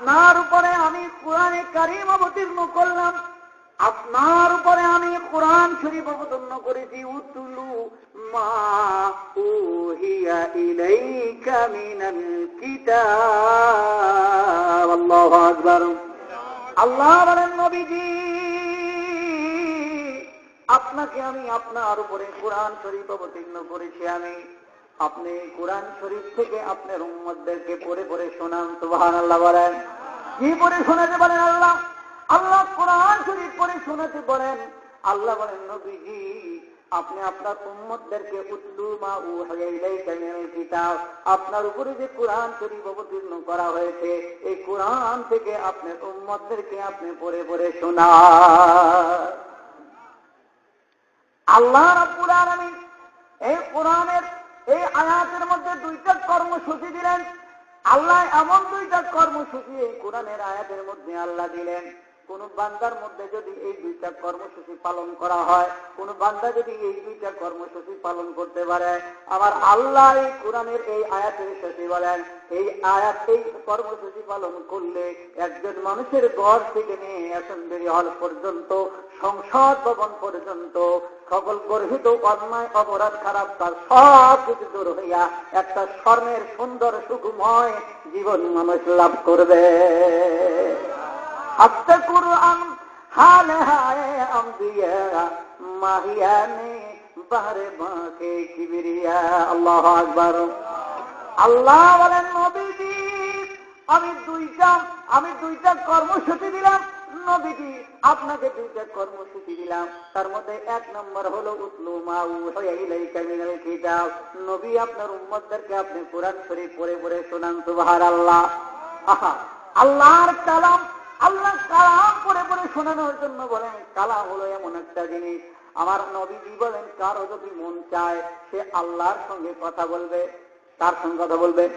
আপনার উপরে আমি কোরআনে কারিম অবতীর্ণ করলাম। আপনার উপরে আমি কোরআন শরীফ অবতীর্ণ করেছি। উতুলু আল্লাহ বলেন, নবীজি, আপনাকে আমি আপনার উপরে কোরআন শরীফ অবতীর্ণ করেছি আমি। আপনি কোরআন শরীফ থেকে আপনার উম্মদদেরকে পড়ে পড়ে শোনান সুবাহান আল্লাহ বলেন। কি পড়ে শোনাতে বলেন আল্লাহ? আল্লাহ কোরআন শরীফ পড়ে শোনাতে বলেন আল্লাহ বলেন, নবীজি, আপনি আপনার উম্মদদেরকে উত্লু মা কিতাব, আপনার উপরে যে কোরআন শরীফ অবতীর্ণ করা হয়েছে, এই কোরআন থেকে আপনার উম্মদদেরকে আপনি পড়ে পড়ে শোনা আল্লাহ রাব্বুল এই আয়াতের মধ্যে দুইটা কর্মসূচি দিলেন। আল্লাহ এমন দুইটা কর্মসূচি এই কোরআনের আয়াতের মধ্যে আল্লাহ দিলেন। কোন বান্দার মধ্যে যদি এই দুইটা কর্মসূচি পালন করা হয়, কোন বান্দা যদি এই দুইটা কর্মসূচি পালন করতে পারে আমার আল্লাহ এই কোরআনের এই আয়াতের শেষে বলেন, এই আয়াত, এই কর্মসূচি পালন করলে একজন মানুষের ঘর থেকে নিয়ে অ্যাসেম্বলি হল পর্যন্ত সংসদ ভবন পর্যন্ত, সকল গর্হিত অন্যায়, অপরাধ, খারাপ তার সব কিছু দূর হইয়া একটা স্বর্ণের সুন্দর, সুখময় জীবন মানুষ লাভ করবে। আস্তে কুরআন হায় আম্বিয়া মাহিয়ানে আল্লাহ আকবার। আল্লাহ বলেন, নবীজি, আমি দুইটা আমি দুইটা কর্মসূচি দিলাম। নবীজি, আপনাকে দুইটা কর্মসূচি দিলাম। তার মধ্যে এক নম্বর হলো কিতাব। নবী আপনার উম্মতদেরকে আপনি কোরআন শরীফ পড়ে পড়ে শোনান সুবহান আল্লাহ আল্লাহর কালাম শোনানোর জন্য বলেন কালাম হলো এমন একটা জিনিস। আমার নবীজি বলেন, কারও যদি মন চায়, সে আল্লাহর সঙ্গে কথা বলবে। তার সঙ্গে কথা বলবে?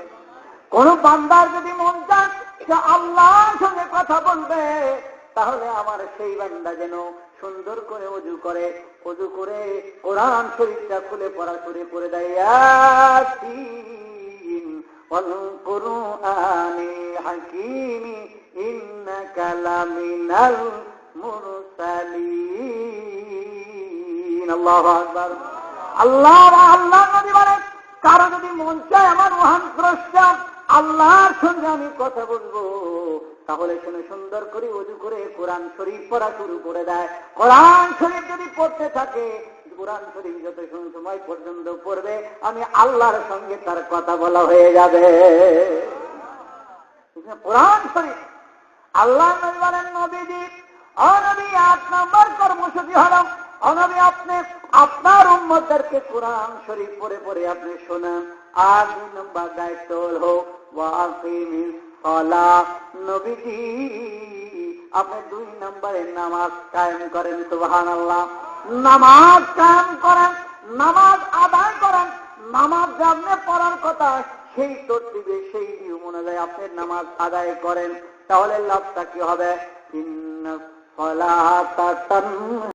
কোন বান্দার যদি মন চায়, সে আল্লাহর সঙ্গে কথা বলবে। তাহলে আমার সেই বান্দা যেন সুন্দর করে অজু করে। অজু করে কোরআন শরীরটা খুলে পড়া শুরু করে দেয় হাকিমি ইন্নাকা লামিনাল আল্লাহু আল্লাহ আল্লাহ বলেন কারও যদি মন চায় আমার মহান স্রষ্টা, আল্লাহর সঙ্গে আমি কথা বলব, তাহলে শুনে সুন্দর করে উজু করে কোরআন শরীফ পড়া শুরু করে দেয়। কোরআন শরীফ যদি পড়তে থাকে, কোরআন শরীফ যত সময় পর্যন্ত পড়বে, আমি আল্লাহর সঙ্গে তার কথা বলা হয়ে যাবে। কোরআন শরীফ। আল্লাহ নবী বলেন এক নম্বর কর্মসূচি হল অনবী আপনি আপনার উম্মদেরকে কোরআন শরীফ পড়ে পড়ে আপনি শোনান। আর দুই নম্বর দায়িত্ব হল নবীজি, আপনি দুই নম্বরের নামাজ কায়েম করেন সুবাহান আল্লাহ নামাজ কায়েম করেন, নামাজ আদায় করেন। নামাজ আপনি পড়ার কথা, সেই তরতিবে, সেই অনুযায়ী আপনি নামাজ আদায় করেন। তাহলে লাভটা কি হবে? ولا تتنه